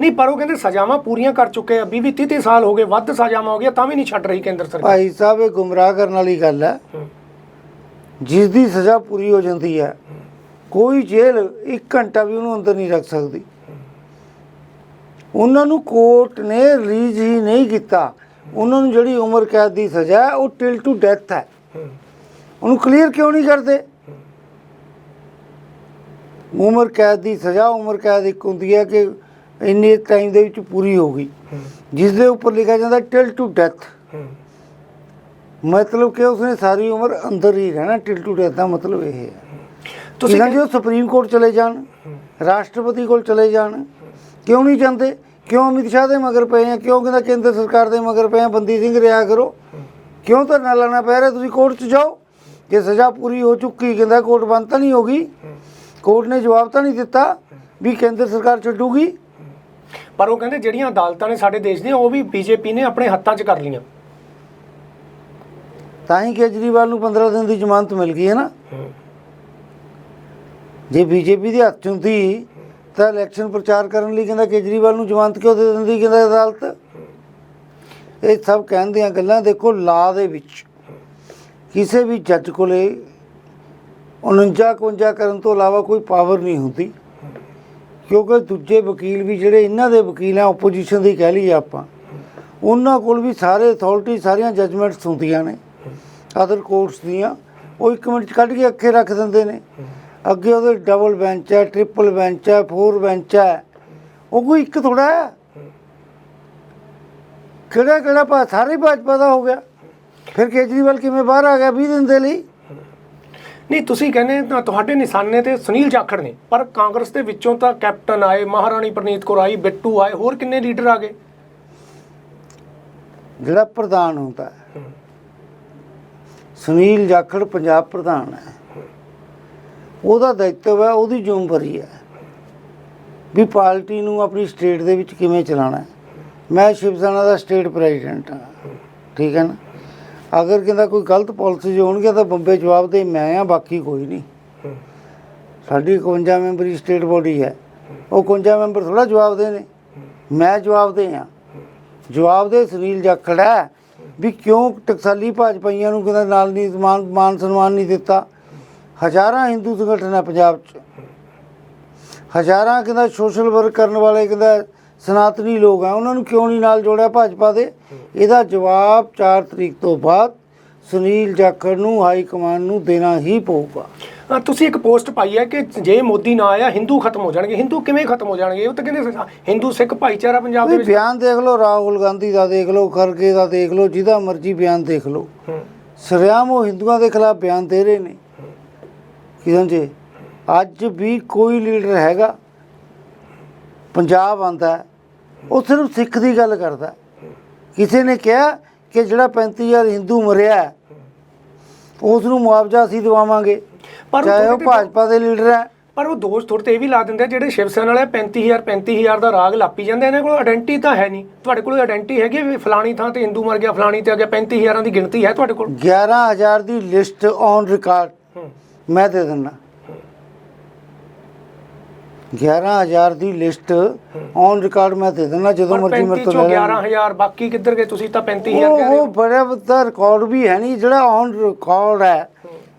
ਨਹੀਂ ਪਰ ਉਹ ਕਹਿੰਦੇ ਸਜ਼ਾਵਾਂ ਪੂਰੀਆਂ ਕਰ ਚੁੱਕੇ ਆ। 20 20 30 ਸਾਲ ਹੋ ਗਏ ਵੱਧ ਸਜ਼ਾਵਾਂ ਹੋ ਗਈਆਂ ਤਾਂ ਵੀ ਨਹੀਂ ਛੱਡ ਰਹੀ ਕੇਂਦਰ ਸਰਕਾਰ। ਭਾਈ ਸਾਹਿਬ ਇਹ ਗੁੰਮਰਾਹ ਕਰਨ ਵਾਲੀ ਗੱਲ ਹੈ। ਜਿਸ ਦੀ ਸਜ਼ਾ ਪੂਰੀ ਹੋ ਜਾਂਦੀ ਹੈ ਕੋਈ ਜੇਲ੍ਹ 1 ਘੰਟਾ ਵੀ ਉਹਨੂੰ ਅੰਦਰ ਨਹੀਂ ਰੱਖ ਸਕਦੀ। ਉਹਨਾਂ ਨੂੰ ਕੋਰਟ ਨੇ ਰਿਲੀਜ਼ ਹੀ ਨਹੀਂ ਕੀਤਾ। ਉਹਨਾਂ ਨੂੰ ਜਿਹੜੀ ਉਮਰ ਕੈਦ ਦੀ ਸਜ਼ਾ ਹੈ ਉਹ ਟਿਲ ਟੂ ਡੈਥ ਹੂੰ। ਉਹਨੂੰ ਕਲੀਅਰ ਕਿਉਂ ਨਹੀਂ ਕਰਦੇ? ਉਮਰ ਕੈਦ ਦੀ ਸਜ਼ਾ ਉਮਰ ਕੈਦ ਇੱਕ ਹੁੰਦੀ ਹੈ ਕਿ ਇੰਨੇ ਟਾਈਮ ਦੇ ਵਿੱਚ ਪੂਰੀ ਹੋ ਗਈ। ਜਿਸ ਦੇ ਉੱਪਰ ਲਿਖਿਆ ਜਾਂਦਾ ਟਿਲ ਟੂ ਡੈਥ। ਮਤਲਬ ਕਿ ਉਸਨੇ ਸਾਰੀ ਉਮਰ ਅੰਦਰ ਹੀ ਰਹਿਣਾ ਟਿਲ ਟੂ ਡੈਥ ਦਾ ਮਤਲਬ ਇਹ ਹੈ। ਤੁਸੀਂ ਜੋ ਸੁਪਰੀਮ ਕੋਰਟ ਚਲੇ ਜਾਣ ਰਾਸ਼ਟਰਪਤੀ ਕੋਲ ਚਲੇ ਜਾਣ ਕਿਉਂ ਨਹੀਂ ਜਾਂਦੇ? ਕਿਉਂ ਅਮਿਤ ਸ਼ਾਹ ਦੇ ਮਗਰ ਪਏ ਆ? ਕਿਉਂ ਕਹਿੰਦਾ ਕੇਂਦਰ ਸਰਕਾਰ ਦੇ ਮਗਰ ਪਏ ਆ? ਬੰਦੀ ਸਿੰਘ ਰਿਹਾ ਕਰੋ। ਕਿਉਂ ਧਰਨਾ ਲਾਣਾ ਪੈ ਰਿਹਾ? ਤੁਸੀਂ ਕੋਰਟ 'ਚ ਜਾਓ। ਜੇ ਸਜ਼ਾ ਪੂਰੀ ਹੋ ਚੁੱਕੀ ਕਹਿੰਦਾ ਕੋਰਟ ਬੰਦ ਤਾਂ ਨਹੀਂ ਹੋਗੀ ਕੋਰਟ ਨੇ ਜਵਾਬ ਤਾਂ ਨਹੀਂ ਦਿੱਤਾ ਵੀ ਕੇਂਦਰ ਸਰਕਾਰ ਛੱਡੂਗੀ। ਪਰ ਉਹ ਕਹਿੰਦੇ ਜਿਹੜੀਆਂ ਅਦਾਲਤਾਂ ਨੇ ਸਾਡੇ ਦੇਸ਼ ਦੀਆਂ ਉਹ ਵੀ ਬੀਜੇਪੀ ਨੇ ਆਪਣੇ ਹੱਥਾਂ 'ਚ ਕਰ ਲੀਆਂ ਤਾਂ ਹੀ ਕੇਜਰੀਵਾਲ ਨੂੰ 15 ਦਿਨ ਦੀ ਜ਼ਮਾਨਤ ਮਿਲ ਗਈ ਹੈ ਨਾ। ਜੇ ਬੀਜੇਪੀ ਦੇ ਹੱਥ 'ਚ ਹੁੰਦੀ ਤਾਂ ਇਲੈਕਸ਼ਨ ਪ੍ਰਚਾਰ ਕਰਨ ਲਈ ਕਹਿੰਦਾ ਕੇਜਰੀਵਾਲ ਨੂੰ ਜ਼ਮਾਨਤ ਕਿਉਂ ਦੇ ਦਿੰਦੀ ਕਹਿੰਦਾ ਅਦਾਲਤ। ਇਹ ਸਭ ਕਹਿਣ ਦੀਆਂ ਗੱਲਾਂ ਦੇਖੋ ਲਾ ਦੇ ਵਿੱਚ। ਕਿਸੇ ਵੀ ਜੱਜ ਕੋਲੇ 49 51 ਕਰਨ ਤੋਂ ਇਲਾਵਾ ਕੋਈ ਪਾਵਰ ਨਹੀਂ ਹੁੰਦੀ। ਕਿਉਂਕਿ ਦੂਜੇ ਵਕੀਲ ਵੀ ਜਿਹੜੇ ਇਹਨਾਂ ਦੇ ਵਕੀਲ ਆ ਆਪੋਜੀਸ਼ਨ ਦੀ ਕਹਿ ਲਈਏ ਆਪਾਂ, ਉਹਨਾਂ ਕੋਲ ਵੀ ਸਾਰੇ ਅਥਾਰਟੀ ਸਾਰੀਆਂ ਜੱਜਮੈਂਟਸ ਹੁੰਦੀਆਂ ਨੇ ਅਦਰ ਕੋਰਟਸ ਦੀਆਂ। ਉਹ ਇੱਕ ਮਿੰਟ 'ਚ ਕੱਢ ਕੇ ਅੱਖੇ ਰੱਖ ਦਿੰਦੇ ਨੇ। ਅੱਗੇ ਉਹਦੇ ਡਬਲ ਬੈਂਚ ਹੈ ਟ੍ਰਿਪਲ ਬੈਂਚ ਹੈ ਫੋਰ ਬੈਂਚ ਹੈ। ਉਹ ਕੋਈ ਇੱਕ ਥੋੜਾ ਹੈ। ਕਿਹੜਾ ਕਿਹੜਾ ਪਾ ਸਾਰੇ ਭਾਜਪਾ ਦਾ ਹੋ ਗਿਆ। ਫਿਰ ਕੇਜਰੀਵਾਲ ਕਿਵੇਂ ਬਾਹਰ ਆ ਗਿਆ 20 ਦਿਨ ਦੇ ਲਈ? ਨਹੀਂ ਤੁਸੀਂ ਕਹਿੰਦੇ ਤਾਂ ਤੁਹਾਡੇ ਨਿਸ਼ਾਨੇ ਤੇ ਸੁਨੀਲ ਜਾਖੜ ਨੇ ਪਰ ਕਾਂਗਰਸ ਦੇ ਵਿੱਚੋਂ ਤਾਂ ਕੈਪਟਨ ਆਏ ਮਹਾਰਾਣੀ ਪ੍ਰਨੀਤ ਕੌਰ ਆਈ ਬਿੱਟੂ ਆਏ ਹੋਰ ਕਿੰਨੇ ਲੀਡਰ ਆ ਗਏ? ਜਿਹੜਾ ਪ੍ਰਧਾਨ ਹੁੰਦਾ ਹੈ। ਸੁਨੀਲ ਜਾਖੜ ਪੰਜਾਬ ਪ੍ਰਧਾਨ ਹੈ। ਉਹਦਾ ਦਾਇਿਤਵ ਹੈ ਉਹਦੀ ਜ਼ਿੰਮੇਵਾਰੀ ਹੈ। ਵੀ ਪਾਰਟੀ ਨੂੰ ਆਪਣੀ ਸਟੇਟ ਦੇ ਵਿੱਚ ਕਿਵੇਂ ਚਲਾਉਣਾ ਹੈ। ਮੈਂ ਸ਼ਿਵ ਸੈਨਾ ਦਾ ਸਟੇਟ ਪ੍ਰੈਜ਼ੀਡੈਂਟ ਹਾਂ। ਠੀਕ ਹੈ ਨਾ? ਅਗਰ ਕਹਿੰਦਾ ਕੋਈ ਗਲਤ ਪਾਲਿਸੀਜ਼ ਹੋਣਗੇ ਤਾਂ ਬੰਬੇ ਜਵਾਬ ਦੇ ਮੈਂ ਆ ਬਾਕੀ ਕੋਈ ਨਹੀਂ। ਸਾਡੀ 51 ਮੈਂਬਰੀ ਸਟੇਟ ਬੋਡੀ ਹੈ। ਉਹ 51 ਮੈਂਬਰ ਥੋੜਾ ਜਵਾਬ ਦੇ ਨੇ। ਮੈਂ ਜਵਾਬ ਦੇ ਆ। ਜਵਾਬ ਦੇ ਸੁਨੀਲ ਜਾਖੜ ਹੈ ਵੀ ਕਿਉਂ ਟਕਸਾਲੀ ਭਾਜਪਾਈਆਂ ਨੂੰ ਕਹਿੰਦਾ ਨਾਲ ਨਹੀਂ ਮਾਨ ਮਾਨ ਸਨਮਾਨ ਨਹੀਂ ਦਿੱਤਾ। ਹਜ਼ਾਰਾਂ ਹਿੰਦੂ ਸੰਗਠਨ ਹੈ ਪੰਜਾਬ 'ਚ। ਹਜ਼ਾਰਾਂ ਕਹਿੰਦਾ ਸੋਸ਼ਲ ਵਰਕ ਕਰਨ ਵਾਲੇ ਕਹਿੰਦਾ ਸਨਾਤਨੀ ਲੋਕ ਆ ਉਹਨਾਂ ਨੂੰ ਕਿਉਂ ਨਹੀਂ ਨਾਲ ਜੋੜਿਆ ਭਾਜਪਾ ਦੇ? ਇਹਦਾ ਜਵਾਬ 4 ਤਰੀਕ ਤੋਂ ਬਾਅਦ ਸੁਨੀਲ ਜਾਖੜ ਨੂੰ ਹਾਈ ਕਮਾਂਡ ਨੂੰ ਦੇਣਾ ਹੀ ਪਊਗਾ। ਤੁਸੀਂ ਇੱਕ ਪੋਸਟ ਪਾਈ ਹੈ ਕਿ ਜੇ ਮੋਦੀ ਨਾ ਆਇਆ ਹਿੰਦੂ ਖਤਮ ਹੋ ਜਾਣਗੇ। ਹਿੰਦੂ ਕਿਵੇਂ ਖਤਮ ਹੋ ਜਾਣਗੇ? ਉਹ ਤਾਂ ਕਹਿੰਦੇ ਹਿੰਦੂ ਸਿੱਖ ਭਾਈਚਾਰਾ ਪੰਜਾਬ ਦੇ ਵਿੱਚ ਬਿਆਨ ਦੇਖ ਲਓ ਰਾਹੁਲ ਗਾਂਧੀ ਦਾ ਦੇਖ ਲਓ ਖਰਗੇ ਦਾ ਦੇਖ ਲਓ ਜਿਹਦਾ ਮਰਜ਼ੀ ਬਿਆਨ ਦੇਖ ਲਓ। ਸਰਿਆਮ ਉਹ ਹਿੰਦੂਆਂ ਦੇ ਖਿਲਾਫ ਬਿਆਨ ਦੇ ਰਹੇ ਨੇ। ਕੀ ਸਮਝੇ ਅੱਜ ਵੀ ਕੋਈ ਲੀਡਰ ਹੈਗਾ। ਪੰਜਾਬ ਆਂਦਾ ਉਹ ਸਿਰਫ ਸਿੱਖ ਦੀ ਗੱਲ ਕਰਦਾ। ਕਿਸੇ ਨੇ ਕਿਹਾ ਕਿ ਜਿਹੜਾ 35000 ਹਿੰਦੂ ਮਰਿਆ ਉਸ ਨੂੰ ਮੁਆਵਜ਼ਾ ਅਸੀਂ ਦਿਵਾਵਾਂਗੇ ਪਰ ਉਹ ਚਾਹੇ ਉਹ ਭਾਜਪਾ ਦੇ ਲੀਡਰ ਹੈ। ਪਰ ਉਹ ਦੋਸ਼ ਥੋੜੇ ਤੇ ਇਹ ਵੀ ਲਾ ਦਿੰਦੇ ਜਿਹੜੇ ਸ਼ਿਵ ਸੈਨਾ ਵਾਲੇ 35000 35000 ਦਾ ਰਾਗ ਲਾਪੀ ਜਾਂਦੇ ਇਹਨਾਂ ਕੋਲ ਆਇਡੈਂਟੀ ਤਾਂ ਹੈ ਨਹੀਂ। ਤੁਹਾਡੇ ਕੋਲ ਆਇਡੈਂਟੀ ਹੈਗੀ ਵੀ ਫਲਾਣੀ ਥਾਂ ਤੇ ਹਿੰਦੂ ਮਰ ਗਿਆ ਫਲਾਣੀ ਤੇ ਆ ਗਿਆ 35000 ਦੀ ਗਿਣਤੀ ਹੈ ਤੁਹਾਡੇ ਕੋਲ? 11000 ਦੀ ਲਿਸਟ ਔਨ ਰਿਕਾਰਡ ਮੈਂ ਦੇ ਦਿੰਦਾ। 11000 ਦੀ ਲਿਸਟ ਔਨ ਰਿਕਾਰਡ ਮੈਂ ਦੇ ਦਿੰਦਾ ਜਦੋਂ ਮਰਜ਼ੀ ਮੇਰੇ 35 ਤੋਂ ਲੈ ਲੈਣਾ। 11000 ਬਾਕੀ ਕਿੱਧਰ ਗਏ ਤੁਸੀਂ ਤਾਂ 35000 ਕਹਿ ਰਹੇ ਹੋ। ਉਹ ਬੜਾ ਵੱਡਾ ਰਿਕਾਰਡ ਵੀ ਹੈ ਨਹੀਂ ਜਿਹੜਾ ਔਨ ਰਿਕਾਰਡ ਹੈ।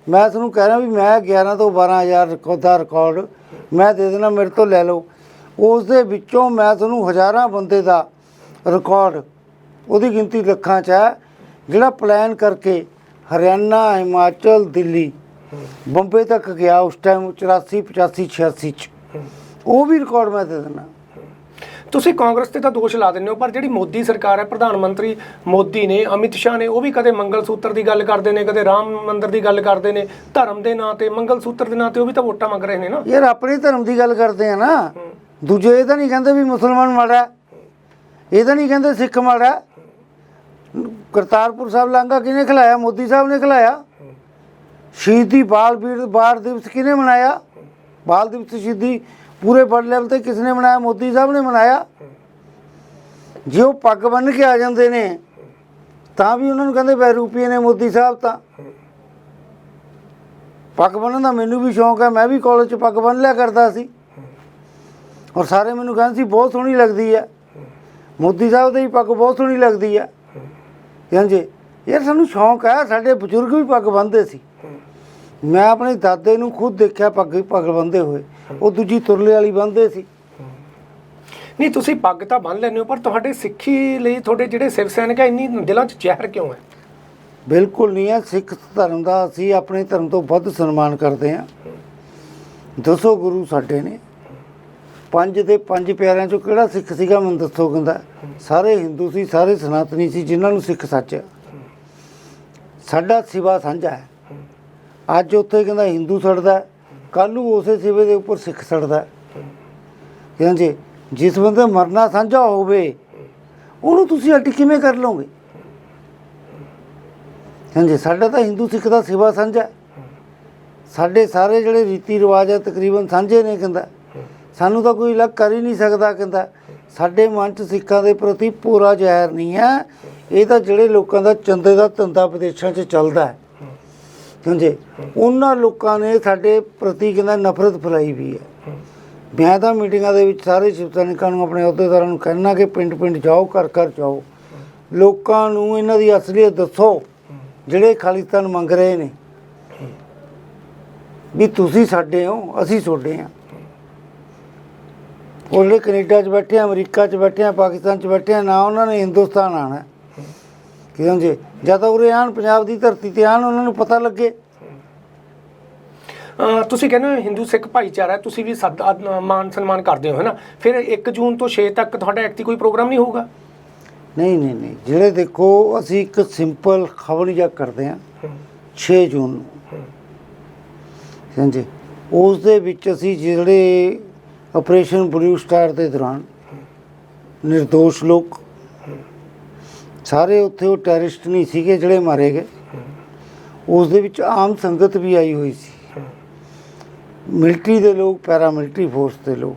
ਮੈਂ ਤੁਹਾਨੂੰ ਕਹਿ ਰਿਹਾ ਵੀ ਮੈਂ 11 ਤੋਂ 12000 ਰਿਕਾਰਡ ਦਾ ਰਿਕਾਰਡ ਮੈਂ ਦੇ ਦੇਣਾ ਮੇਰੇ ਤੋਂ ਲੈ ਲਓ। ਉਸ ਦੇ ਵਿੱਚੋਂ ਮੈਂ ਤੁਹਾਨੂੰ ਹਜ਼ਾਰਾਂ ਬੰਦੇ ਦਾ ਰਿਕਾਰਡ ਉਹਦੀ ਗਿਣਤੀ ਲੱਖਾਂ 'ਚ ਹੈ ਜਿਹੜਾ ਪਲਾਨ ਕਰਕੇ ਹਰਿਆਣਾ ਹਿਮਾਚਲ ਦਿੱਲੀ ਬੰਬੇ ਤੱਕ ਗਿਆ ਉਸ ਟਾਈਮ 84 85 86 'ਚ। ਉਹ ਵੀ ਰਿਕਾਰਡ ਮੈਂ ਦੇ ਦੇਣਾ ਤੁਸੀਂ ਕਾਂਗਰਸ ਤੇ ਤਾਂ ਦੋਸ਼ ਲਾ ਦਿੰਦੇ ਹੋ ਪਰ ਜਿਹੜੀ ਮੋਦੀ ਸਰਕਾਰ ਹੈ ਪ੍ਰਧਾਨ ਮੰਤਰੀ ਮੋਦੀ ਨੇ ਅਮਿਤ ਸ਼ਾਹ ਨੇ ਉਹ ਵੀ ਕਦੇ ਮੰਗਲ ਸੂਤਰ ਦੀ ਗੱਲ ਕਰਦੇ ਨੇ ਕਦੇ ਰਾਮ ਮੰਦਿਰ ਦੀ ਗੱਲ ਕਰਦੇ ਨੇ ਧਰਮ ਦੇ ਨਾਂ ਤੇ ਮੰਗਲ ਸੂਤਰ ਦੇ ਨਾਂ ਤੇ ਉਹ ਵੀ ਤਾਂ ਵੋਟਾਂ ਮੰਗ ਰਹੇ ਨੇ ਨਾ ਯਾਰ ਆਪਣੇ ਧਰਮ ਦੀ ਗੱਲ ਕਰਦੇ ਆ ਨਾ ਦੂਜੇ ਇਹ ਤਾਂ ਨਹੀਂ ਕਹਿੰਦੇ ਵੀ ਮੁਸਲਮਾਨ ਮਾੜਾ। ਇਹ ਤਾਂ ਨਹੀਂ ਕਹਿੰਦੇ ਸਿੱਖ ਮਾੜਾ। ਕਰਤਾਰਪੁਰ ਸਾਹਿਬ ਲਾਂਘਾ ਕਿਹਨੇ ਖਿਲਾਇਆ ਮੋਦੀ ਸਾਹਿਬ ਨੇ ਖਿਲਾਇਆ ਸ਼ਹੀਦੀ ਬਾਲ ਵੀਰ ਬਾਲ ਦਿਵਸ ਕਿਹਨੇ ਮਨਾਇਆ ਬਾਲ ਦਿਵਸ ਸ਼ਹੀਦੀ ਪੂਰੇ ਵਰਲਡ ਲੈਵਲ ਤੇ ਕਿਸ ਨੇ ਮਨਾਇਆ? ਮੋਦੀ ਸਾਹਿਬ ਨੇ ਮਨਾਇਆ। ਜੇ ਉਹ ਪੱਗ ਬੰਨ੍ਹ ਕੇ ਆ ਜਾਂਦੇ ਨੇ, ਤਾਂ ਵੀ ਉਹਨਾਂ ਨੂੰ ਕਹਿੰਦੇ ਬਹਿਰੂਪੀਏ ਨੇ ਮੋਦੀ ਸਾਹਿਬ ਤਾਂ। ਪੱਗ ਬੰਨਣ ਦਾ ਮੈਨੂੰ ਵੀ ਸ਼ੌਂਕ ਹੈ, ਮੈਂ ਵੀ ਕਾਲਜ 'ਚ ਪੱਗ ਬੰਨ੍ਹ ਲਿਆ ਕਰਦਾ ਸੀ। ਔਰ ਸਾਰੇ ਮੈਨੂੰ ਕਹਿੰਦੇ ਸੀ, ਬਹੁਤ ਸੋਹਣੀ ਲੱਗਦੀ ਹੈ। ਮੋਦੀ ਸਾਹਿਬ ਦੀ ਪੱਗ ਬਹੁਤ ਸੋਹਣੀ ਲੱਗਦੀ ਹੈ। ਹਾਂਜੀ ਯਾਰ ਸਾਨੂੰ ਸ਼ੌਂਕ ਹੈ, ਸਾਡੇ ਬਜ਼ੁਰਗ ਵੀ ਪੱਗ ਬੰਨ੍ਹਦੇ ਸੀ। ਮੈਂ ਆਪਣੇ ਦਾਦੇ ਨੂੰ ਖੁਦ ਦੇਖਿਆ, ਪੱਗ ਪੱਗ ਬੰਨਦੇ ਹੋਏ। ਉਹ ਦੂਜੀ ਤੁਰਲੇ ਵਾਲੀ ਬੰਨ੍ਹਦੇ ਸੀ। ਨਹੀਂ ਤੁਸੀਂ ਪੱਗ ਤਾਂ ਬੰਨ ਲੈਂਦੇ ਹੋ ਪਰ ਤੁਹਾਡੇ ਸਿੱਖੀ ਲਈ ਤੁਹਾਡੇ ਜਿਹੜੇ ਸਿਵ ਸੈਨਿਕ ਆ ਇੰਨੀ ਦਿਲਾਂ 'ਚ ਜ਼ਹਿਰ ਕਿਉਂ ਹੈ? ਬਿਲਕੁਲ ਨਹੀਂ ਹੈ ਸਿੱਖ ਧਰਮ ਦਾ ਅਸੀਂ ਆਪਣੇ ਧਰਮ ਤੋਂ ਵੱਧ ਸਨਮਾਨ ਕਰਦੇ ਹਾਂ। ਦਸੋ ਗੁਰੂ ਸਾਡੇ ਨੇ। ਪੰਜ ਦੇ ਪੰਜ ਪਿਆਰਿਆਂ ਚੋਂ ਕਿਹੜਾ ਸਿੱਖ ਸੀਗਾ ਮੈਨੂੰ ਦੱਸੋ ਕਹਿੰਦਾ। ਸਾਰੇ ਹਿੰਦੂ ਸੀ ਸਾਰੇ ਸਨਾਤਨੀ ਸੀ ਜਿਨ੍ਹਾਂ ਨੂੰ ਸਿੱਖ ਸੱਚ। ਸਾਡਾ ਸਿਵਾ ਸਾਂਝਾ ਹੈ। ਅੱਜ ਉੱਥੇ ਕਹਿੰਦਾ ਹਿੰਦੂ ਸੜਦਾ ਕੱਲ ਨੂੰ ਉਸੇ ਸਿਵੇ ਦੇ ਉੱਪਰ ਸਿੱਖ ਸੜਦਾ ਕਹਿੰਦੇ ਜਿਸ ਬੰਦੇ ਮਰਨਾ ਸਾਂਝਾ ਹੋਵੇ, ਉਹਨੂੰ ਤੁਸੀਂ ਅੱਡ ਕਿਵੇਂ ਕਰ ਲਓਗੇ? ਹਾਂਜੀ ਸਾਡਾ ਤਾਂ ਹਿੰਦੂ ਸਿੱਖ ਦਾ ਸਿਵਾ ਸਾਂਝਾ ਸਾਡੇ ਸਾਰੇ ਜਿਹੜੇ ਰੀਤੀ ਰਿਵਾਜ ਆ, ਤਕਰੀਬਨ ਸਾਂਝੇ ਨੇ ਕਹਿੰਦਾ। ਸਾਨੂੰ ਤਾਂ ਕੋਈ ਅਲੱਗ ਕਰ ਹੀ ਨਹੀਂ ਸਕਦਾ ਕਹਿੰਦਾ। ਸਾਡੇ ਮਨ 'ਚ ਸਿੱਖਾਂ ਦੇ ਪ੍ਰਤੀ ਪੂਰਾ ਜ਼ਹਿਰ ਨਹੀਂ ਹੈ। ਇਹ ਤਾਂ ਜਿਹੜੇ ਲੋਕਾਂ ਦਾ ਚੰਦੇ ਦਾ ਧੰਦਾ ਵਿਦੇਸ਼ਾਂ 'ਚ ਚੱਲਦਾ ਹੈ। ਹਾਂਜੀ। ਉਹਨਾਂ ਲੋਕਾਂ ਨੇ ਸਾਡੇ ਪ੍ਰਤੀ ਕਹਿੰਦਾ ਨਫ਼ਰਤ ਫੈਲਾਈ ਵੀ ਹੈ। ਮੈਂ ਤਾਂ ਮੀਟਿੰਗਾਂ ਦੇ ਵਿੱਚ ਸਾਰੇ ਸ਼ਿਵ ਸੈਨਿਕਾਂ ਨੂੰ ਆਪਣੇ ਅਹੁਦੇਦਾਰਾਂ ਨੂੰ ਕਹਿਣਾ ਕਿ ਪਿੰਡ ਪਿੰਡ ਜਾਓ ਘਰ ਘਰ ਜਾਓ। ਲੋਕਾਂ ਨੂੰ ਇਹਨਾਂ ਦੀ ਅਸਲੀਅਤ ਦੱਸੋ, ਜਿਹੜੇ ਖਾਲਿਸਤਾਨ ਮੰਗ ਰਹੇ ਨੇ। ਵੀ ਤੁਸੀਂ ਸਾਡੇ ਹੋ, ਅਸੀਂ ਤੁਹਾਡੇ ਹਾਂ। ਉਹ ਜਿਹੜੇ ਕੈਨੇਡਾ 'ਚ ਬੈਠੇ ਆ, ਅਮਰੀਕਾ 'ਚ ਬੈਠੇ ਆ, ਪਾਕਿਸਤਾਨ 'ਚ ਬੈਠੇ ਆ, ਨਾ ਉਹਨਾਂ ਨੇ ਹਿੰਦੁਸਤਾਨ ਆਣਾ ਕਿਉਂ ਜੀ? ਜਦ ਉਰੇ ਆਉਣ ਪੰਜਾਬ ਦੀ ਧਰਤੀ ਤੇ ਆਉਣ ਉਹਨਾਂ ਨੂੰ ਪਤਾ ਲੱਗੇ। ਤੁਸੀਂ ਕਹਿੰਦੇ ਹੋ ਹਿੰਦੂ ਸਿੱਖ ਭਾਈਚਾਰਾ ਤੁਸੀਂ ਵੀ ਮਾਨ ਸਨਮਾਨ ਕਰਦੇ ਹੋ ਹੈ ਨਾ ਫਿਰ 1 ਜੂਨ ਤੋਂ 6 ਤੱਕ ਤੁਹਾਡਾ ਐਕਟੀ ਕੋਈ ਪ੍ਰੋਗਰਾਮ ਨਹੀਂ ਹੋਊਗਾ? ਨਹੀਂ ਨਹੀਂ ਨਹੀਂ। ਜਿਹੜੇ ਦੇਖੋ ਅਸੀਂ ਇੱਕ ਸਿੰਪਲ ਖਬਰ ਜਾ ਕਰਦੇ ਹਾਂ 6 ਜੂਨ ਨੂੰ। ਹਾਂਜੀ ਉਸ ਦੇ ਵਿੱਚ ਅਸੀਂ ਜਿਹੜੇ ਆਪਰੇਸ਼ਨ ਬਲੂ ਸਟਾਰ ਦੇ ਦੌਰਾਨ નિર્ਦੋਸ਼ ਲੋਕ ਸਾਰੇ ਉੱਥੇ ਉਹ ਟੈਰਰਿਸਟ ਨਹੀਂ ਸੀਗੇ ਜਿਹੜੇ ਮਾਰੇ ਗਏ। ਉਸ ਦੇ ਵਿੱਚ ਆਮ ਸੰਗਤ ਵੀ ਆਈ ਹੋਈ ਸੀ। ਮਿਲਟਰੀ ਦੇ ਲੋਕ ਪੈਰਾ ਮਿਲਟਰੀ ਫੋਰਸ ਦੇ ਲੋਕ।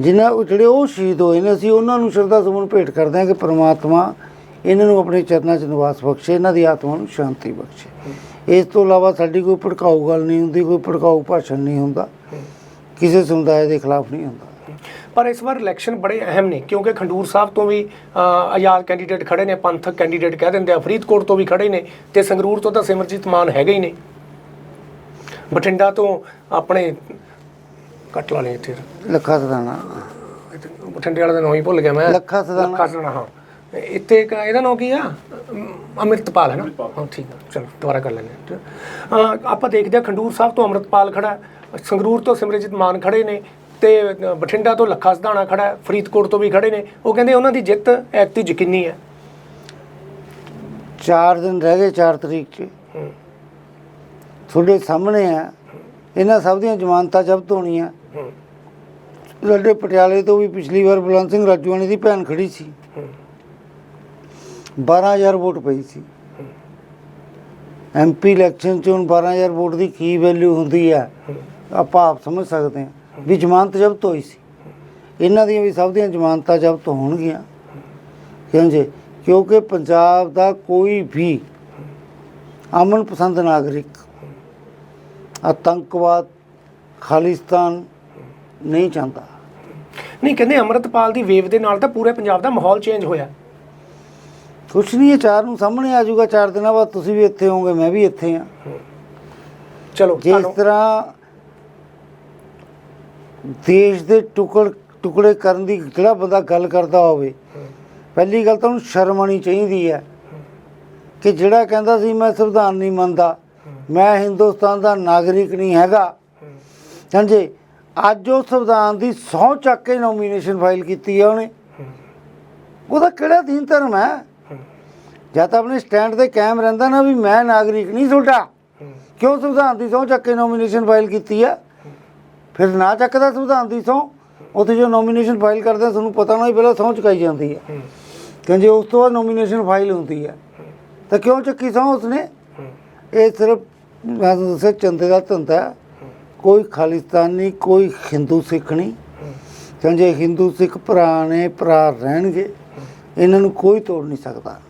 ਜਿਨ੍ਹਾਂ ਜਿਹੜੇ ਉਹ ਸ਼ਹੀਦ ਹੋਏ ਨੇ, ਅਸੀਂ ਉਹਨਾਂ ਨੂੰ ਸ਼ਰਧਾ ਸੁਮਨ ਭੇਟ ਕਰਦੇ ਹਾਂ ਕਿ ਪ੍ਰਮਾਤਮਾ ਇਹਨਾਂ ਨੂੰ ਆਪਣੇ ਚਰਨਾਂ 'ਚ ਨਿਵਾਸ ਬਖਸ਼ੇ, ਇਹਨਾਂ ਦੀ ਆਤਮਾ ਨੂੰ ਸ਼ਾਂਤੀ ਬਖਸ਼ੇ। ਇਸ ਤੋਂ ਇਲਾਵਾ ਸਾਡੀ ਕੋਈ ਭੜਕਾਊ ਗੱਲ ਨਹੀਂ ਹੁੰਦੀ, ਕੋਈ ਭੜਕਾਊ ਭਾਸ਼ਣ ਨਹੀਂ ਹੁੰਦਾ। ਕਿਸੇ ਸਮੁਦਾਇ ਦੇ ਖਿਲਾਫ ਨਹੀਂ ਹੁੰਦਾ। ਪਰ ਇਸ ਵਾਰ ਇਲੈਕਸ਼ਨ ਬੜੇ ਅਹਿਮ ਨੇ ਕਿਉਂਕਿ ਖੰਡੂਰ ਸਾਹਿਬ ਤੋਂ ਵੀ ਆਜ਼ਾਦ ਕੈਂਡੀਡੇਟ ਖੜੇ ਨੇ ਪੰਥਕ ਕੈਂਡੀਡੇਟ ਕਹਿ ਦਿੰਦੇ ਆ ਫਰੀਦਕੋਟ ਤੋਂ ਵੀ ਖੜੇ ਨੇ ਤੇ ਸੰਗਰੂਰ ਤੋਂ ਤਾਂ ਸਿਮਰਜੀਤ ਮਾਨ ਹੈਗੇ ਹੀ ਨੇ। ਬਠਿੰਡਾ ਤੋਂ ਆਪਣੇ ਕੱਟ ਲਾ ਲਈ ਇੱਥੇ। ਲੱਖਾ ਸਦਾਨਾ ਬਠਿੰਡੇ ਵਾਲੇ ਦਾ ਨਾਂ ਹੀ ਭੁੱਲ ਗਿਆ ਮੈਂ। ਲੱਖਾ ਸਦਾਨਾ। ਲੱਖਾ ਸਦਾਨਾ ਹਾਂ। ਇੱਥੇ ਇੱਕ ਇਹਦਾ ਨਾਂ ਕੀ ਆ? ਅਮ, ਅੰਮ੍ਰਿਤਪਾਲ ਹੈ ਨਾ? ਹਾਂ ਠੀਕ ਆ। ਚਲੋ ਦੁਬਾਰਾ ਕਰ ਲੈਂਦੇ ਆਪਾਂ ਦੇਖਦੇ ਹਾਂ ਖੰਡੂਰ ਸਾਹਿਬ ਤੋਂ ਅੰਮ੍ਰਿਤਪਾਲ ਖੜਾ। ਸੰਗਰੂਰ ਤੋਂ ਸਿਮਰਜੀਤ ਮਾਨ ਖੜੇ ਨੇ। ਤੇ ਬਠਿੰਡਾ ਤੋਂ ਲੱਖਾ ਸਦਾਣਾ ਖੜਾ ਹੈ, ਫਰੀਦਕੋਟ ਤੋਂ ਵੀ ਖੜੇ ਨੇ। ਉਹ ਕਹਿੰਦੇ ਉਹਨਾਂ ਦੀ ਜਿੱਤ ਐਕਤੀ ਯਕੀਨੀ ਹੈ। ਚਾਰ ਦਿਨ ਰਹਿ ਗਏ 4 ਤਰੀਕ 'ਚ। ਤੁਹਾਡੇ ਸਾਹਮਣੇ ਆ। ਇਹਨਾਂ ਸਭ ਦੀਆਂ ਜ਼ਮਾਨਤਾਂ ਜ਼ਬਤ ਹੋਣੀਆਂ। ਹੂੰ। ਸਾਡੇ ਪਟਿਆਲੇ ਤੋਂ ਵੀ ਪਿਛਲੀ ਵਾਰ ਬਲਵੰਤ ਸਿੰਘ ਰਾਜੂਆਣੀ ਦੀ ਭੈਣ ਖੜੀ ਸੀ। ਹੂੰ। 12000 ਵੋਟ ਪਈ ਸੀ। ਐਮਪੀ ਇਲੈਕਸ਼ਨ 'ਚ ਹੁਣ 12000 ਵੋਟ ਦੀ ਕੀ ਵੈਲਿਊ ਹੁੰਦੀ ਆ ਆਪਾਂ ਆਪ ਸਮਝ ਸਕਦੇ ਹਾਂ। ਵੀ ਜ਼ਮਾਨਤ ਜ਼ਬਤ ਹੋਈ ਸੀ। ਇਹਨਾਂ ਦੀਆਂ ਵੀ ਸਭ ਦੀਆਂ ਜ਼ਮਾਨਤਾਂ ਜ਼ਬਤ ਹੋਣਗੀਆਂ। ਕਿਉਂ ਜੀ? ਕਿਉਂਕਿ ਪੰਜਾਬ ਦਾ ਕੋਈ ਵੀ ਅਮਨ ਪਸੰਦ ਨਾਗਰਿਕ ਆਤੰਕਵਾਦ ਖਾਲਿਸਤਾਨ ਨਹੀਂ ਚਾਹੁੰਦਾ। ਨਹੀਂ ਕਹਿੰਦੇ ਅੰਮ੍ਰਿਤਪਾਲ ਦੀ ਵੇਵ ਦੇ ਨਾਲ ਤਾਂ ਪੂਰੇ ਪੰਜਾਬ ਦਾ ਮਾਹੌਲ ਚੇਂਜ ਹੋਇਆ। ਕੁਛ ਨਹੀਂ ਇਹ ਚਾਰ ਨੂੰ ਸਾਹਮਣੇ ਆ ਜਾਊਗਾ ਚਾਰ ਦਿਨਾਂ ਬਾਅਦ ਤੁਸੀਂ ਵੀ ਇੱਥੇ ਹੋਵੋਗੇ ਮੈਂ ਵੀ ਇੱਥੇ ਹਾਂ। ਚਲੋ ਜਿਸ ਤੁਹਾਨੂੰ- ਤਰ੍ਹਾਂ ਦੇਸ਼ ਦੇ ਟੁਕੜ ਟੁਕੜੇ ਕਰਨ ਦੀ ਜਿਹੜਾ ਬੰਦਾ ਗੱਲ ਕਰਦਾ ਹੋਵੇ, ਪਹਿਲੀ ਗੱਲ ਤਾਂ ਉਹਨੂੰ ਸ਼ਰਮ ਆਉਣੀ ਚਾਹੀਦੀ ਹੈ ਕਿ ਜਿਹੜਾ ਕਹਿੰਦਾ ਸੀ, ਮੈਂ ਸੰਵਿਧਾਨ ਨਹੀਂ ਮੰਨਦਾ, ਮੈਂ ਹਿੰਦੁਸਤਾਨ ਦਾ ਨਾਗਰਿਕ ਨਹੀਂ ਹੈਗਾ। ਹਾਂਜੀ, ਅੱਜ ਉਹ ਸੰਵਿਧਾਨ ਦੀ ਸਹੁੰ ਚੱਕ ਕੇ ਨੋਮੀਨੇਸ਼ਨ ਫਾਈਲ ਕੀਤੀ ਹੈ ਉਹਨੇ। ਉਹਦਾ ਕਿਹੜਾ ਦੀਨ ਧਰਮ ਹੈ? ਜਾਂ ਤਾਂ ਆਪਣੇ ਸਟੈਂਡ ਤੇ ਕਾਇਮ ਰਹਿੰਦਾ ਨਾ ਵੀ ਮੈਂ ਨਾਗਰਿਕ ਨਹੀਂ ਤੁਹਾਡਾ ਕਿਉਂ ਸੰਵਿਧਾਨ ਦੀ ਸਹੁੰ ਚੱਕ ਕੇ ਨੋਮੀਨੇਸ਼ਨ ਫਾਈਲ ਕੀਤੀ ਹੈ? ਫਿਰ ਨਾ ਚੱਕਦਾ ਸੰਵਿਧਾਨ ਦੀ ਸਹੁੰ ਉੱਥੇ ਜੋ ਨੋਮੀਨੇਸ਼ਨ ਫਾਈਲ ਕਰਦੇ ਆ, ਤੁਹਾਨੂੰ ਪਤਾ ਨਾ ਹੀ ਪਹਿਲਾਂ ਸਹੁੰ ਚੁਕਾਈ ਜਾਂਦੀ ਹੈ। ਕਹਿੰਦੇ ਉਸ ਤੋਂ ਬਾਅਦ ਨੋਮੀਨੇਸ਼ਨ ਫਾਈਲ ਹੁੰਦੀ ਹੈ ਤਾਂ ਕਿਉਂ ਚੱਕੀ ਸਹੁੰ ਉਸਨੇ? ਇਹ ਸਿਰਫ ਮੈਂ ਦੱਸਿਆ ਚੰਦੇ ਦਾ ਧੰਦਾ। ਕੋਈ ਖਾਲਿਸਤਾਨ ਕੋਈ ਹਿੰਦੂ ਸਿੱਖ ਨਹੀਂ। ਜੇ ਹਿੰਦੂ ਸਿੱਖ ਭਰਾ ਨੇ ਭਰਾ ਰਹਿਣਗੇ। ਇਹਨਾਂ ਨੂੰ ਕੋਈ ਤੋੜ ਨਹੀਂ ਸਕਦਾ।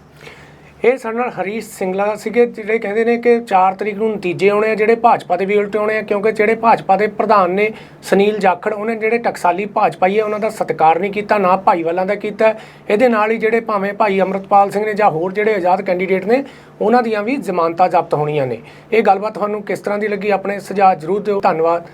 ਇਹ ਸਾਡੇ ਨਾਲ ਹਰੀਸ਼ ਸਿੰਗਲਾ ਸੀਗੇ, ਜਿਹੜੇ ਕਹਿੰਦੇ ਨੇ ਕਿ 4 ਤਰੀਕ ਨੂੰ ਨਤੀਜੇ ਆਉਣੇ ਆ, ਜਿਹੜੇ ਭਾਜਪਾ ਦੇ ਵੀ ਉਲਟੇ ਆਉਣੇ ਆ, ਕਿਉਂਕਿ ਜਿਹੜੇ ਭਾਜਪਾ ਦੇ ਪ੍ਰਧਾਨ ਨੇ ਸੁਨੀਲ ਜਾਖੜ, ਉਹਨੇ ਜਿਹੜੇ ਟਕਸਾਲੀ ਭਾਜਪਾਈ ਹੈ ਉਹਨਾਂ ਦਾ ਸਤਿਕਾਰ ਨਹੀਂ ਕੀਤਾ, ਨਾ ਭਾਈਵਾਲਾਂ ਦਾ ਕੀਤਾ। ਇਹਦੇ ਨਾਲ ਹੀ ਜਿਹੜੇ ਭਾਵੇਂ ਭਾਈ ਅਮਰਤਪਾਲ ਸਿੰਘ ਨੇ ਜਾਂ ਹੋਰ ਜਿਹੜੇ ਆਜ਼ਾਦ ਕੈਂਡੀਡੇਟ ਨੇ, ਉਹਨਾਂ ਦੀਆਂ ਵੀ ਜ਼ਮਾਨਤਾਂ ਜ਼ਬਤ ਹੋਣੀਆਂ ਨੇ। ਇਹ ਗੱਲਬਾਤ ਤੁਹਾਨੂੰ ਕਿਸ ਤਰ੍ਹਾਂ ਦੀ ਲੱਗੀ? ਆਪਣੇ ਸੁਝਾਅ ਜ਼ਰੂਰ ਦਿਓ। ਧੰਨਵਾਦ।